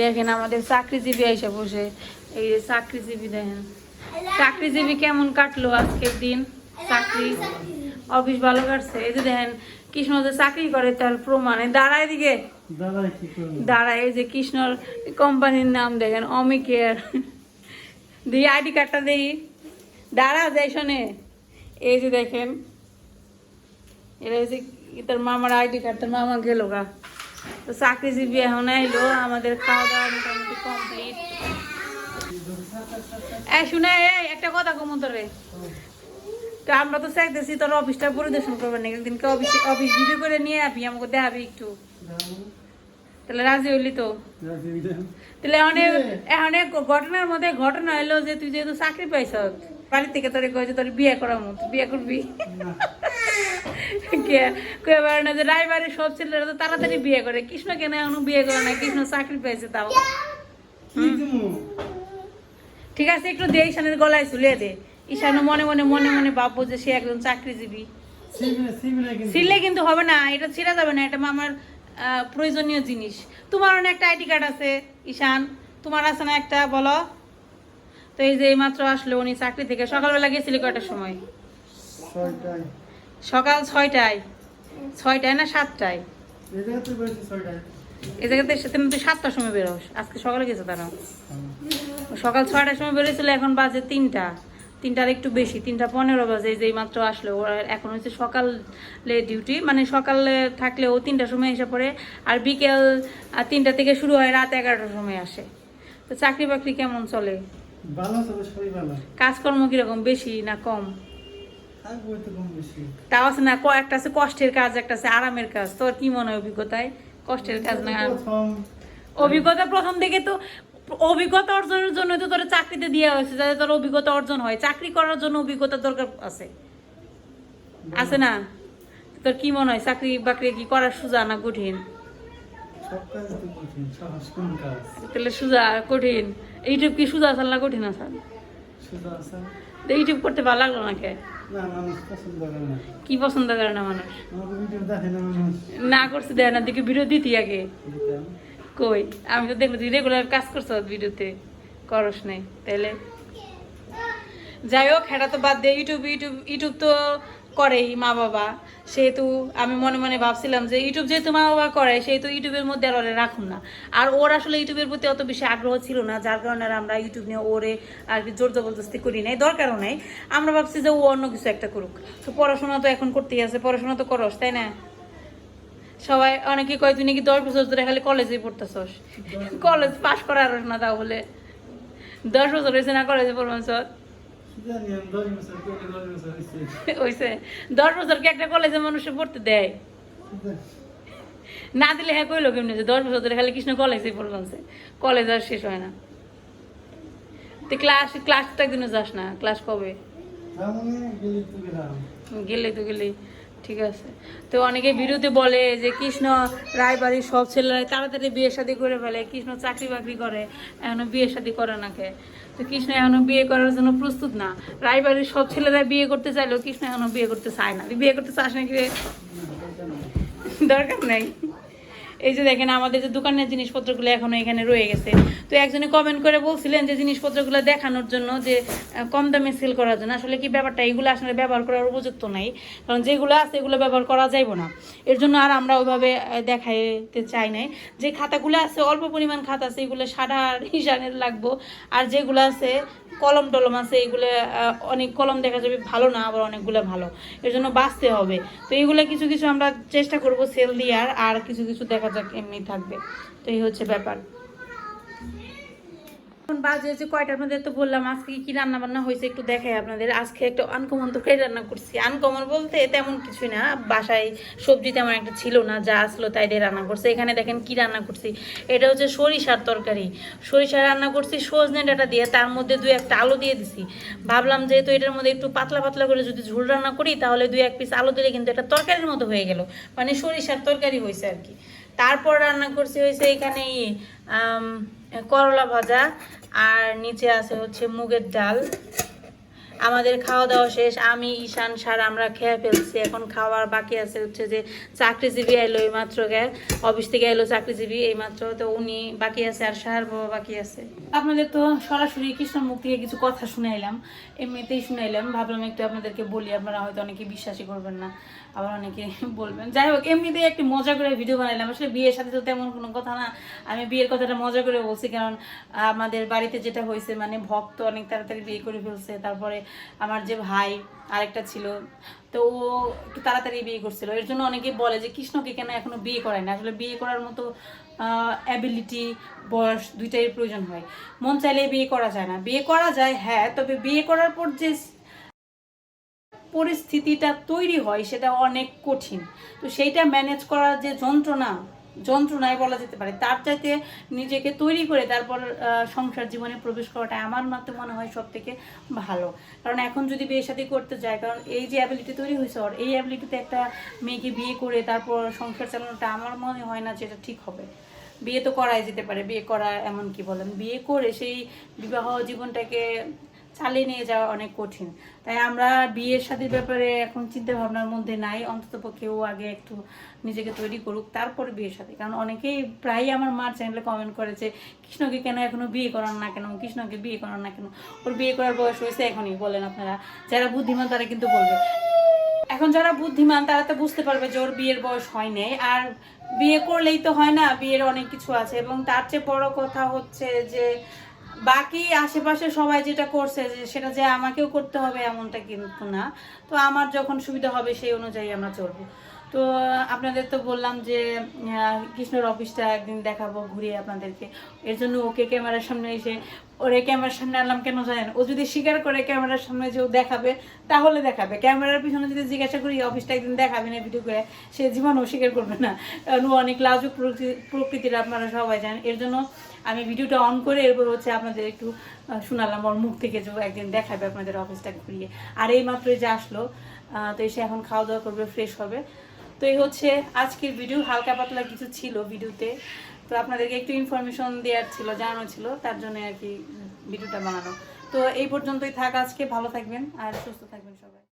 দেখেন আমাদের চাকরিজীবী এসে বসে। এই যে চাকরিজীবী দেখেন। চাকরিজীবী কেমন কাটলো আজকের দিন? চাকরি? অফিস ভালো কাটছে। এই যে দেখেন কৃষ্ণ যে চাকরি করে তার প্রমাণে। দাঁড়ায় দিকে দাঁড়ায় এই যে কৃষ্ণর কোম্পানির নাম দেখেন অমিকের দিই আইডি কার্ডটা দিই। দাঁড়া যাই শোনে। এই যে দেখেন এটা হচ্ছে তার মামার আইডি কার্ড তার মামা গেল গা। তো চাকরিজীবী এখন এলো আমাদের খাওয়া দাওয়া মোটামুটি কমপ্লিট এই শুনে এই একটা কথা কমন তোরে তো আমরা তো চাইতেছি তোর অফিসটা পরিদর্শন করবেন না একদিনকে অফিস অফিস ভিডিও করে নিয়ে আমাকে দেখাবি একটু। তাহলে রাজি হইলি তো? তাহলে অনেক এখন ঘটনার মধ্যে ঘটনা হলো যে তুই যেহেতু চাকরি পাইছ বাড়ি থেকে তোরে কয়েছে তোর বিয়ে করার মতো বিয়ে করবি? কে? কয়ে না যে রায়বাড়ির সব ছেলেরা তো তাড়াতাড়ি বিয়ে করে। কৃষ্ণ কেন এখনও বিয়ে করে না কৃষ্ণ চাকরি পেয়েছে তাও। ঠিক আছে একটু দে ঈশানের গলায় ঝুলিয়ে দে। ঈশান মনে মনে মনে মনে ভাববো যে সে একজন চাকরিজীবী। ছিলে কিন্তু। হবে না এটা ছিঁড়া যাবে না এটা আমার প্রয়োজনীয় জিনিস। তোমার অনেক একটা আইডি কার্ড আছে ঈশান। তোমার আছে না একটা বলো। তো এই যে এইমাত্র আসলো উনি চাকরি থেকে সকালবেলা গেছিল কয়টার সময়? সকাল ছয়টায়। ছয়টায় না সাতটায়? এই জায়গাতে সে- তুমি তুই সাতটার সময় বেরোস আজকে সকালে গেছে তারা সকাল ছয়টার সময় বেরোছিল এখন বাজে তিনটা। তিনটার একটু বেশি তিনটা পনেরো বাজে এই যে মাত্র আসলো। ওরা এখন হচ্ছে সকালে ডিউটি মানে সকালে থাকলে ও তিনটার সময় এসে পড়ে আর বিকেল তিনটা থেকে শুরু হয় রাত এগারোটার সময় আসে। তো চাকরি বাকরি কেমন চলে? ভালো তবে সবই ভালো। কাজকর্ম কীরকম বেশি না কম? তাও আছে না একটা আছে কষ্টের কাজ একটা আছে আরামের কাজ। তোর কি মনে হয় অভিজ্ঞতায়? কষ্টের কাজ না অভিজ্ঞতা প্রথম থেকে তো অভিজ্ঞতা অর্জনের জন্য তো তোর চাকরিতে দেওয়া হয়েছে যাতে তোর অভিজ্ঞতা অর্জন হয়। চাকরি করার জন্য অভিজ্ঞতা দরকার আছে। আছে না? তোর কি মনে হয় চাকরি বাকরি কি করার সোজা না কঠিন? তাহলে সোজা কঠিন। ইউটিউব কি সোজা আসাল না কঠিন আসাল ইউটিউব করতে ভালো লাগল না কে পছন্দ করে না। কি পছন্দ করে না মানুষ? না করছে দেয় না দেখে ভিডিও দিতি আগে। কই? আমি তো দেখল তুই রেগুলার কাজ করছ ভিডিওতে। করস নাই তাইলে। যাই হোক এটা তো বাদ দিয়ে ইউটিউব ইউটিউব ইউটিউব তো করেই মা বাবা। সেহেতু আমি মনে মনে ভাবছিলাম যে ইউটিউব যেহেতু মা বাবা করে সেহেতু ইউটিউবের মধ্যে আর ওরে রাখুন না। আর ওর আসলে ইউটিউবের প্রতি অত বেশি আগ্রহ ছিল না যার কারণে আমরা ইউটিউব নিয়ে ওরে আর কি জোর জবরদস্তি করি নাই দরকারও নাই। আমরা ভাবছি যে ও অন্য কিছু একটা করুক। তো পড়াশোনা তো এখন করতেই আছে পড়াশোনা তো করস তাই না? সবাই অনেকে কয় তুই নাকি দশ বছর ধরে খালি কলেজে পড়তেছস? কলেজ পাশ করার না তাহলে। দশ বছর হয়েছে না কলেজে পড়বছ আমি দশ বছর কি একটা কলেজে মানুষে পড়তে দেয়? না দিলে হ্যাঁ কইলো কেমনি যে দশ বছর ধরে খালি কৃষ্ণ কলেজে পড়বছে কলেজ আর শেষ হয় না। তুই ক্লাস ক্লাস তো একদিনও যাস না। ক্লাস কবে? গেলি তো গেলাম। গেলে তো গেলে ঠিক আছে? তো অনেকে ভিডিওতে বলে যে কৃষ্ণ রায়বাড়ির সব ছেলেরা তাড়াতাড়ি বিয়ে শাদী করে ফেলে, কৃষ্ণ চাকরি বাকরি করে, এখনও বিয়ে শাদী করে না কে? তো কৃষ্ণ এখনও বিয়ে করার জন্য প্রস্তুত না। রায়বাড়ির সব ছেলেরা বিয়ে করতে চাইলেও কৃষ্ণ এখনও বিয়ে করতে চায় না। বিয়ে করতে চাস নাকি দরকার নেই। এই যে দেখেন আমাদের যে দোকানের জিনিসপত্রগুলো এখনও এখানে রয়ে গেছে। তো একজনে কমেন্ট করে বলছিলেন যে জিনিসপত্রগুলো দেখানোর জন্য যে কম দামে সেল করার জন্য। আসলে কি ব্যাপারটা? এগুলো আসলে ব্যবহার করার উপযুক্ত নাই। কারণ যেগুলো আছে এগুলো ব্যবহার করা যাইব না। এর জন্য আর আমরা ওইভাবে দেখাইতে চাই নাই। যে খাতাগুলো আছে, অল্প পরিমাণ খাতা আছে, এগুলো সাদা হিসানের লাগবো। আর যেগুলো আছে, কলম টলম আছে, এগুলো অনেক কলম দেখা যাবে ভালো না, আবার অনেকগুলো ভালো। এর জন্য বাঁচতে হবে। তো এইগুলো কিছু কিছু আমরা চেষ্টা করব সেল দেওয়ার, আর কিছু কিছু দেখা যাক এমনি থাকবে। তো এই হচ্ছে ব্যাপার। এখন বাজে হচ্ছে কয়টার মধ্যে তো বললাম, আজকে কি রান্না বান্না হয়েছে একটু দেখাই আপনাদের। আজকে একটা আনকমন তরকারি রান্না করছি। আনকমন বলতে তেমন কিছুই না, বাসায় সবজি তেমন একটা ছিল না, যা আসলো তাই দিয়ে রান্না করছে। এখানে দেখেন কি রান্না করছি, এটা হচ্ছে সরিষার তরকারি। সরিষা রান্না করছি, সজনে ডাটা দিয়ে, তার মধ্যে দুই একটা আলু দিয়ে দিছি। ভাবলাম যেহেতু এটার মধ্যে একটু পাতলা পাতলা করে যদি ঝোল রান্না করি, তাহলে দুই এক পিস আলু দিলে কিন্তু এটা তরকারির মতো হয়ে গেল। মানে সরিষার তরকারি হয়েছে আর কি। তারপর রান্না করছি হয়েছে এখানে করলা ভাজা আর নিচে আছে হচ্ছে মুগের ডাল। আমাদের খাওয়া দাওয়া শেষ, আমি, ঈশান, সার, আমরা খেয়ে ফেলছি। এখন খাওয়ার বাকি আছে হচ্ছে যে চাকরিজীবী এলো এই মাত্র অফিস থেকে এলো চাকরিজীবী এই মাত্র তো উনি বাকি আছে আর সার বাবা বাকি আছে। আপনাদের তো সরাসরি কৃষ্ণ মুখ থেকে কিছু কথা শুনাইলাম, এমনিতেই শুনাইলাম। ভাবলাম একটু আপনাদেরকে বলি, আপনারা হয়তো অনেকে বিশ্বাসই করবেন না, আবার অনেকে বলবেন। যাই হোক, এমনিতেই একটু মজা করে ভিডিও বানাইলাম। আসলে বিয়ের সাথে তো তেমন কোনো কথা না, আমি বিয়ের কথাটা মজা করে বলছি, কারণ আমাদের বাড়িতে যেটা হয়েছে মানে ভক্ত অনেক তাড়াতাড়ি বিয়ে করে ফেলছে, তারপরে আমার যে ভাই আরেকটা ছিল, তো ও একটু তাড়াতাড়ি বিয়ে করছিল। এর জন্য অনেকে বলে যে, কৃষ্ণকে কেন এখনও বিয়ে করায় না? আসলে বিয়ে করার মতো অ্যাবিলিটি বয়স দুইটাই প্রয়োজন হয়। মন চাইলে বিয়ে করা যায় না। বিয়ে করা যায় হ্যাঁ তবে বিয়ে করার পর যে পরিস্থিতিটা তৈরি হয়, সেটা অনেক কঠিন। তো সেইটা ম্যানেজ করার যে যন্ত্রণা যন্ত্রণায় বলা যেতে পারে। তার চাইতে নিজেকে তৈরি করে তারপর সংসার জীবনে প্রবেশ করাটা আমার মতে মনে হয় সব থেকে ভালো। কারণ এখন যদি বিয়ে সাথে করতে যায়, কারণ এই যে অ্যাবিলিটি তৈরি হয়েছে ওর, এই অ্যাবিলিটিতে একটা মেয়েকে বিয়ে করে তারপর সংসার চালানোটা আমার মনে হয় না যে এটা ঠিক হবে। বিয়ে তো করাই যেতে পারে, বিয়ে করা এমন কি বলেন? বিয়ে করে সেই বিবাহ জীবনটাকে চালিয়ে নিয়ে যাওয়া অনেক কঠিন। তাই আমরা বিয়ের সাথে ব্যাপারে এখন চিন্তা ভাবনার মধ্যে নাই। অন্তত পক্ষেও আগে একটু নিজেকে তৈরি করুক, তারপরে বিয়ের সাথে। কারণ অনেকেই প্রায়ই আমার মার চ্যানেলে কমেন্ট করেছে কৃষ্ণকে কেন এখনও বিয়ে করান না কেন? কৃষ্ণকে বিয়ে করান না কেন? ওর বিয়ে করার বয়স হয়েছে এখনই। বলেন আপনারা। যারা বুদ্ধিমান তারা কিন্তু বলবে। এখন যারা বুদ্ধিমান তারা তো বুঝতে পারবে যে ওর বিয়ের বয়স হয় নাই। আর বিয়ে করলেই তো হয় না, বিয়ের অনেক কিছু আছে। এবং তার চেয়ে বড় কথা হচ্ছে যে বাকি আশেপাশে সবাই যেটা করছে যে সেটা যে আমাকেও করতে হবে এমনটা কিন্তু না। তো আমার যখন সুবিধা হবে সেই অনুযায়ী আমরা চলবো। তো আপনাদের তো বললাম যে কৃষ্ণর অফিসটা একদিন দেখাবো ঘুরিয়ে আপনাদেরকে। এর জন্য ওকে ক্যামেরার সামনে এসে, ওরে ক্যামেরার সামনে আনলাম কেন জানেন? ও যদি স্বীকার করে ক্যামেরার সামনে যে ও দেখাবে, তাহলে দেখাবে। ক্যামেরার পিছনে যদি জিজ্ঞাসা করি অফিসটা একদিন দেখাবে না ভিডিও করে? সে জীবনও স্বীকার করবে না। কারণ ও অনেক লাজুক প্রকৃতি- প্রকৃতির আপনারা সবাই জানেন। এর জন্য আমি ভিডিওটা অন করে এরপর হচ্ছে আপনাদের একটু শোনালাম। ওর মুখ থেকে যে একদিন দেখাবে আপনাদের অফিসটা ঘুরিয়ে। আর এই মাত্রই যে আসলো তো এসে এখন খাওয়া দাওয়া করবে ফ্রেশ হবে। তো এই হচ্ছে আজকের ভিডিও হালকা পাতলা কিছু ছিল ভিডিওতে তো। আপনাদেরকে একটু ইনফরমেশন দেওয়ার ছিল জানানো ছিল, তার জন্য আর কি ভিডিওটা বানানো। তো এই পর্যন্তই থাক আজকে, ভালো থাকবেন আর সুস্থ থাকবেন সবাই।